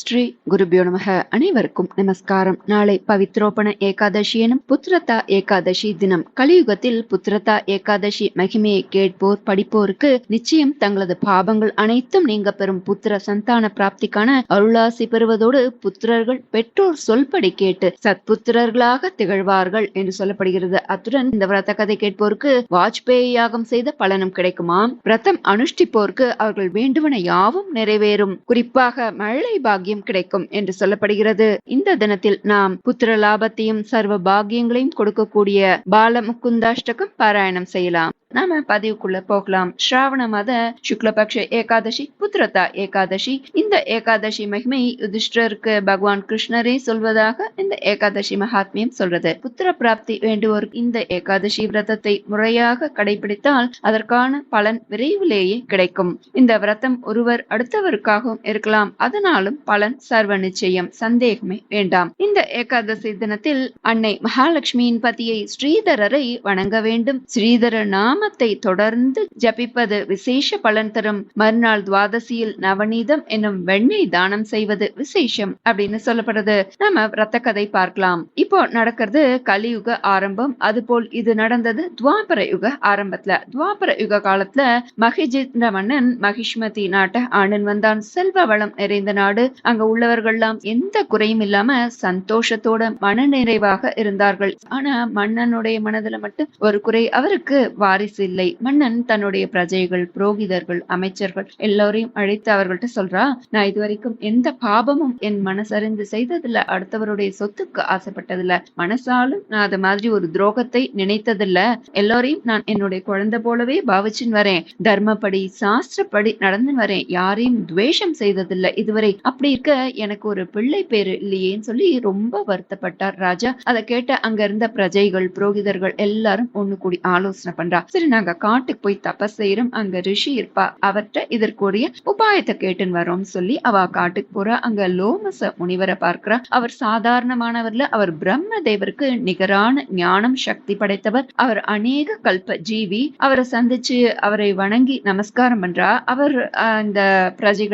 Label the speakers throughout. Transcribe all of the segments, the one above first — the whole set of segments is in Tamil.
Speaker 1: ஸ்ரீ குருபியோ நமக அனைவருக்கும் நமஸ்காரம் நாளை பவித்ரோபண ஏகாதசி எனும் புத்திரதா ஏகாதசி தினம் கலியுகத்தில் புத்திரதா ஏகாதசி மகிமையை கேட்போர் படிப்போருக்கு நிச்சயம் தங்களது பாபங்கள் அனைத்தும் நீங்க பெறும் புத்திர சந்தான பிராப்திக்கான அருளாசி பெறுவதோடு புத்திரர்கள் பெற்றோர் சொல்படி கேட்டு சத்புத்திரர்களாக திகழ்வார்கள் என்று சொல்லப்படுகிறது அத்துடன் இந்த விரத கதை கேட்போருக்கு வாஜ்பேயி யாகம் செய்த பலனும் கிடைக்குமாம் விரதம் அனுஷ்டிப்போருக்கு அவர்கள் வேண்டுவன யாவும் நிறைவேறும் குறிப்பாக மழை பாக பாகியம் கிடைக்கும் என்று சொல்லப்படுகிறது இந்த தினத்தில் நாம் புத்திர லாபத்தையும் சர்வ பாகியங்களையும் கொடுக்கக்கூடிய பால பாராயணம் செய்யலாம் நாம பதிவுக்குள்ள போகலாம் ஸ்ராவண மத சுக்லபக்ஷ ஏகாதசி புத்திரதா ஏகாதசி இந்த ஏகாதசி மகிமை யுதிஷ்டருக்கு பகவான் கிருஷ்ணரே சொல்வதாக இந்த ஏகாதசி மகாத்மியம் சொல்றது புத்திர பிராப்தி வேண்டுவோர் இந்த ஏகாதசி விரதத்தை முறையாக கடைபிடித்தால் அதற்கான பலன் விரைவிலேயே கிடைக்கும் இந்த விரதம் ஒருவர் அடுத்தவருக்காகவும் இருக்கலாம் அதனாலும் பலன் சர்வ நிச்சயம் சந்தேகமே வேண்டாம் இந்த ஏகாதசி தினத்தில் அன்னை மகாலட்சுமியின் பதியை ஸ்ரீதரரை வணங்க வேண்டும் ஸ்ரீதர நாம நாமத்தை தொடர்ந்து ஜபிப்பது விசேஷ பலன் தரும் மறுநாள் துவாதசியில் நவநீதம் என்னும் வெண்ணெய் தானம் செய்வது விசேஷம் அப்படின்னு சொல்லப்படுது நம்ம ரத்த கதை பார்க்கலாம் இப்போ நடக்கிறது கலியுக ஆரம்பம் அது போல் இது நடந்தது துவாபர யுக ஆரம்பத்துல துவாபர யுக காலத்துல மகிஜிந்திர மன்னன் மகிஷ்மதி நாட்ட ஆண்டன் வந்தான் செல்வ வளம் நிறைந்த நாடு அங்க உள்ளவர்கள்லாம் எந்த குறையும் இல்லாம சந்தோஷத்தோட மனநிறைவாக இருந்தார்கள் ஆனா மன்னனுடைய மனதுல மட்டும் ஒரு குறை அவருக்கு வாரிசு பேஸ் இல்லை மன்னன் தன்னுடைய பிரஜைகள் புரோகிதர்கள் அமைச்சர்கள் எல்லோரையும் அழைத்து அவர்கள்ட்ட சொல்றா நான் இதுவரைக்கும் எந்த பாபமும் என் மனசறிந்து செய்ததில்ல அடுத்தவருடைய சொத்துக்கு ஆசைப்பட்டதில்ல மனசாலும் நான் அது மாதிரி ஒரு துரோகத்தை நினைத்ததில்ல எல்லோரையும் நான் என்னுடைய குழந்தை போலவே பாவிச்சுன்னு வரேன் தர்மப்படி சாஸ்திரப்படி நடந்து வரேன் யாரையும் துவேஷம் செய்ததில்ல இதுவரை அப்படி இருக்க எனக்கு ஒரு பிள்ளை பேரு இல்லையேன்னு சொல்லி ரொம்ப வருத்தப்பட்டார் ராஜா அதை கேட்ட அங்க இருந்த பிரஜைகள் புரோகிதர்கள் எல்லாரும் ஒண்ணு கூடி ஆலோசனை பண்றா சரி நாங்க காட்டுக்கு போய் தபஸ் செய்யறோம் அங்க ரிஷி இருப்பா அவர்கிட்ட இதற்குரிய உபாயத்தை கேட்டுன்னு வரோம் சொல்லி அவ காட்டுக்கு போறா அங்க லோமச முனிவரை பார்க்கிறா அவர் சாதாரணமானவர்ல அவர் பிரம்ம தேவருக்கு நிகரான ஞானம் சக்தி படைத்தவர் அவர் அநேக கல்ப ஜீவி அவரை சந்திச்சு அவரை வணங்கி நமஸ்காரம் பண்றா அவர் அந்த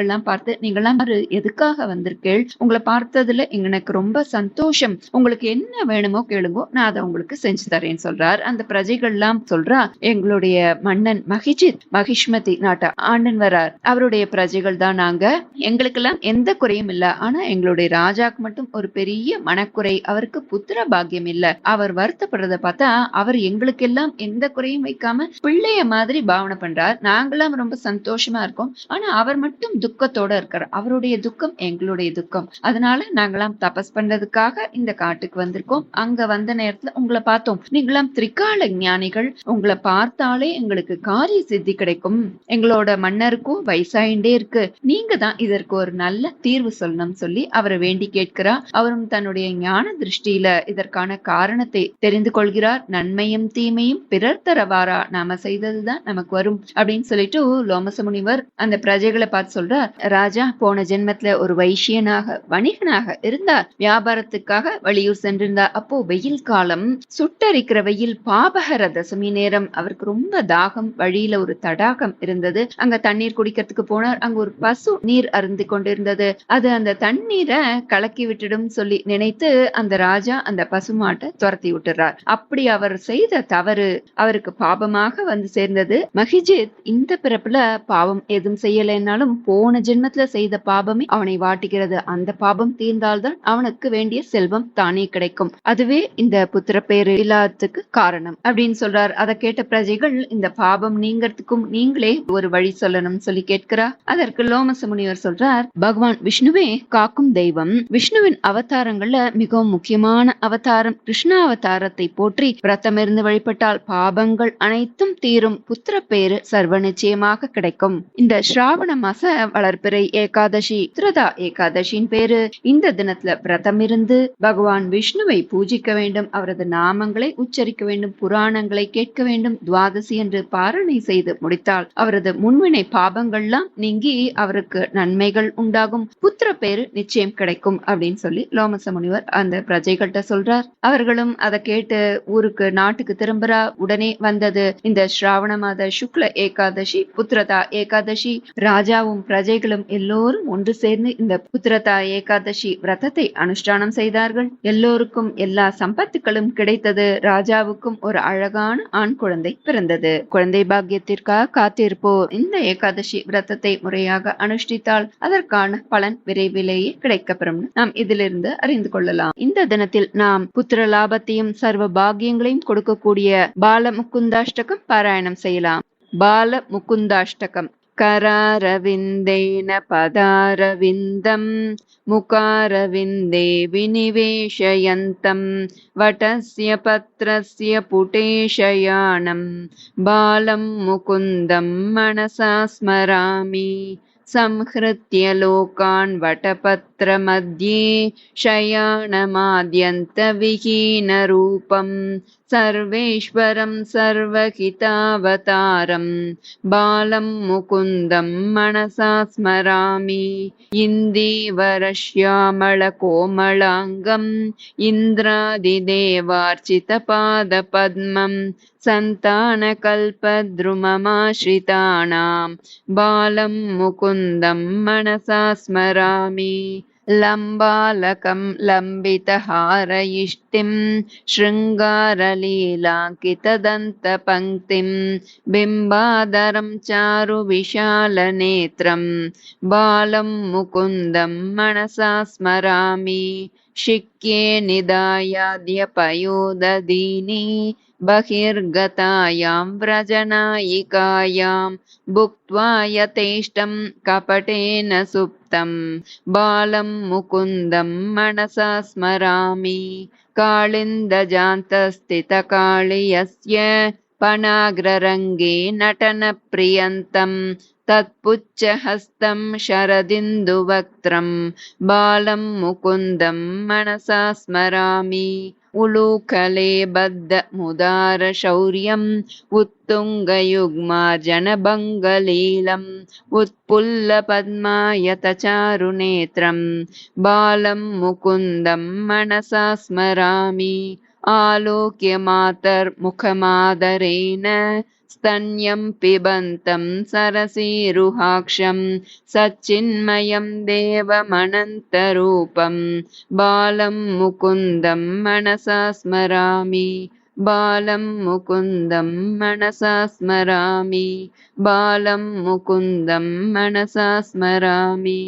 Speaker 1: எல்லாம் பார்த்து நீங்களாம் எதுக்காக வந்திருக்கேள் உங்களை பார்த்ததுல எனக்கு ரொம்ப சந்தோஷம் உங்களுக்கு என்ன வேணுமோ கேளுங்கோ நான் அதை உங்களுக்கு செஞ்சு தரேன்னு சொல்றார் அந்த பிரஜைகள் எல்லாம் சொல்றா எங்களுடைய மன்னன் மகிஜித் மகிஷ்மதி நாட்ட ஆண்டன் வரார் அவருடைய பிரஜைகள் தான் நாங்க எங்களுக்கெல்லாம் எந்த குறையும் இல்ல ஆனா எங்களுடைய ராஜாக்கு மட்டும் ஒரு பெரிய மனக்குறை அவருக்கு புத்திர பாக்கியம் இல்ல அவர் வருத்தப்படுறத பார்த்தா அவர் எங்களுக்கெல்லாம் எந்த குறையும் வைக்காம பிள்ளைய மாதிரி பாவனை பண்றார் நாங்களாம் ரொம்ப சந்தோஷமா இருக்கோம் ஆனா அவர் மட்டும் துக்கத்தோட இருக்கிறார் அவருடைய துக்கம் எங்களுடைய துக்கம் அதனால நாங்களாம் தபஸ் பண்றதுக்காக இந்த காட்டுக்கு வந்திருக்கோம் அங்க வந்த நேரத்துல உங்களை பார்த்தோம் நீங்களாம் திரிகால ஞானிகள் உங்களை பார்த்தாலே எங்களுக்கு காரிய சித்தி கிடைக்கும் எங்களோட மன்னருக்கும் வயசாயிண்டே இருக்கு நீங்க தான் இதற்கு ஒரு நல்ல தீர்வு சொல்லணும் சொல்லி அவரை வேண்டி கேட்கிறா அவரும் தன்னுடைய ஞான திருஷ்டியில இதற்கான காரணத்தை தெரிந்து கொள்கிறார் நன்மையும் தீமையும் பிறர் தரவாரா நாம செய்ததுதான் நமக்கு வரும் அப்படின்னு சொல்லிட்டு லோமச முனிவர் அந்த பிரஜைகளை பார்த்து சொல்றார் ராஜா போன ஜென்மத்துல ஒரு வைசியனாக வணிகனாக இருந்தார் வியாபாரத்துக்காக வெளியூர் சென்றிருந்தார் அப்போ வெயில் காலம் சுட்டரிக்கிற வெயில் பாபகர தசமி நேரம் அவர் அவருக்கு ரொம்ப தாகம் வழியில ஒரு தடாகம் இருந்தது அங்க தண்ணீர் குடிக்கிறதுக்கு போனார் அங்க ஒரு பசு நீர் அருந்து கொண்டிருந்தது அது அந்த தண்ணீரை கலக்கி விட்டுடும் சொல்லி நினைத்து அந்த ராஜா அந்த பசுமாட்டை துரத்தி விட்டுறார் அப்படி அவர் செய்த தவறு அவருக்கு பாபமாக வந்து சேர்ந்தது மகிஜித் இந்த பிறப்புல பாவம் எதுவும் செய்யலைன்னாலும் போன ஜென்மத்துல செய்த பாபமே அவனை வாட்டுகிறது அந்த பாபம் தீர்ந்தால்தான் அவனுக்கு வேண்டிய செல்வம் தானே கிடைக்கும் அதுவே இந்த புத்திர பேரு இல்லாததுக்கு காரணம் அப்படின்னு சொல்றார் அதை கேட்ட பிரஜைகள் இந்த பாபம் நீங்கிறதுக்கும் நீங்களே ஒரு வழி சொல்லணும் சொல்லி கேட்கிறா அதற்கு லோமச முனிவர் சொல்றார் பகவான் விஷ்ணுவே காக்கும் தெய்வம் விஷ்ணுவின் அவதாரங்கள்ல மிகவும் முக்கியமான அவதாரம் கிருஷ்ண அவதாரத்தை போற்றி இருந்து வழிபட்டால் பாபங்கள் அனைத்தும் தீரும் புத்திர பேரு சர்வ நிச்சயமாக கிடைக்கும் இந்த ஸ்ராவண மாச வளர்ப்பிறை ஏகாதசி திருதா ஏகாதசியின் பேரு இந்த தினத்துல விரதம் இருந்து பகவான் விஷ்ணுவை பூஜிக்க வேண்டும் அவரது நாமங்களை உச்சரிக்க வேண்டும் புராணங்களை கேட்க வேண்டும் துவாதசி என்று பாரணை செய்து முடித்தால் அவரது முன்வினை பாபங்கள்லாம் நீங்கி அவருக்கு நன்மைகள் உண்டாகும் புத்திர பேரு நிச்சயம் கிடைக்கும் அப்படின்னு சொல்லி லோமச முனிவர் அந்த பிரஜைகள்கிட்ட சொல்றார் அவர்களும் அதை கேட்டு ஊருக்கு நாட்டுக்கு திரும்புறா உடனே வந்தது இந்த ஸ்ராவண மாத சுக்ல ஏகாதசி புத்திரதா ஏகாதசி ராஜாவும் பிரஜைகளும் எல்லோரும் ஒன்று சேர்ந்து இந்த புத்திரதா ஏகாதசி விரதத்தை அனுஷ்டானம் செய்தார்கள் எல்லோருக்கும் எல்லா சம்பத்துக்களும் கிடைத்தது ராஜாவுக்கும் ஒரு அழகான ஆண் குழந்தை பிறந்தது குழந்தை பாக்கியத்திற்காக காத்திருப்போர் இந்த ஏகாதசி விரதத்தை முறையாக அனுஷ்டித்தால் அதற்கான பலன் விரைவிலேயே கிடைக்கப்பெறும் நாம் இதிலிருந்து அறிந்து கொள்ளலாம் இந்த தினத்தில் நாம் புத்திர லாபத்தையும் சர்வ பாகியங்களையும் கொடுக்கக்கூடிய பால முக்குந்தாஷ்டகம் பாராயணம் செய்யலாம் பால முக்குந்தாஷ்டகம் करारविन्देन पदारविन्दं मुकारविन्दे विनिवेशयन्तं वटस्य पत्रस्य पुटेशयाणं बालं मुकुन्दं मनसा स्मरामि संहृत्य लोकान् वटपत् तत्र मध्ये शयानमाद्यन्तविहीनरूपं सर्वेश्वरं सर्वहितावतारं बालं मुकुन्दं मनसा स्मरामि इन्दीवरश्यामलकोमलाङ्गम् इन्द्रादिदेवार्चितपादपद्मं सन्तानकल्पद्रुममाश्रिताणाम् बालं मुकुन्दं मनसा स्मरामि लम्बालकं लम्बितहारयिष्टिं हारयिष्टिं शृङ्गारलीलाकितदन्तपङ्क्तिं बिम्बादरं चारुविशालनेत्रं बालं मुकुन्दं मनसा स्मरामि शिक्ये निदायाद्यपयो बहिर्गतायां व्रजनायिकायां भुक्त्वा यथेष्टं कपटेन सुप्तं बालं मुकुन्दं मनसा स्मरामि कालिन्दजान्तस्थितकालि अस्य तत्पुच्छहस्तं शरदिन्दुवक्त्रं बालं मुकुन्दं मनसा स्मरामि उलुखले बद्धमुदारशौर्यम् उत्तुङ्गयुग्मार्जनभङ्गलीलम् उत्पुल्लपद्मायतचारुनेत्रं बालं मुकुन्दं मनसा स्मरामि आलोक्यमातर्मुखमादरेण स्तन्यं पिबन्तं सरसीरुहाक्षं सच्चिन्मयं देवमनन्तरूपं बालं मुकुन्दं मनसा स्मरामि बालं मुकुन्दं मनसा स्मरामि बालं मुकुन्दं मनसा स्मरामि